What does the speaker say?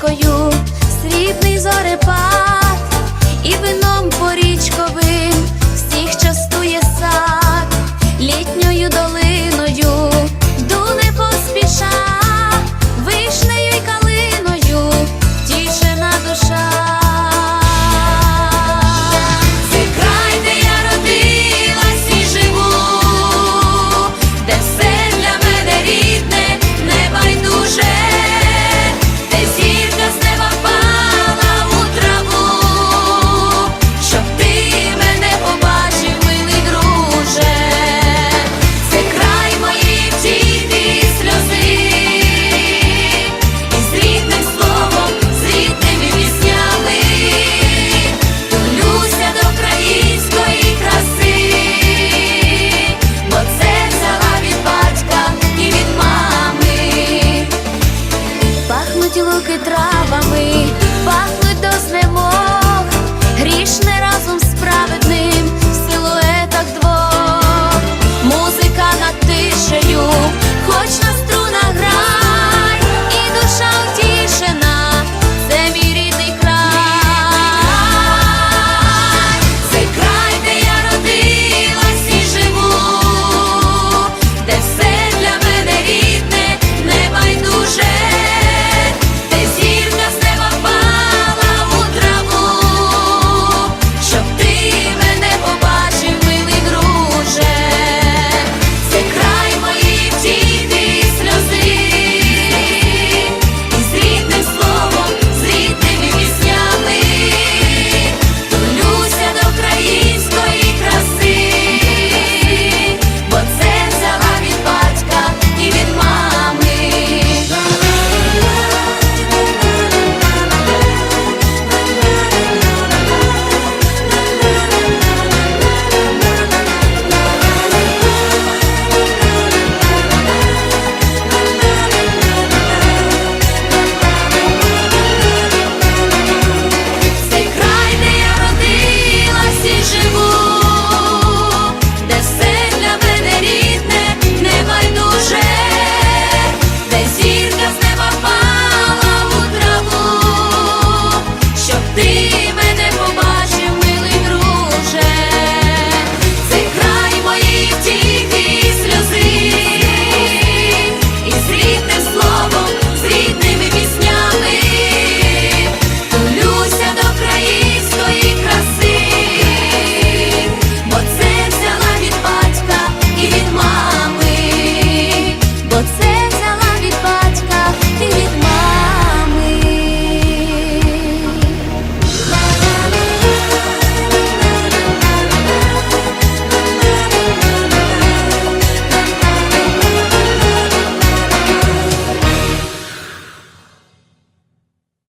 зіркою, срібний зорепа. травами, пахли до знемог грішне.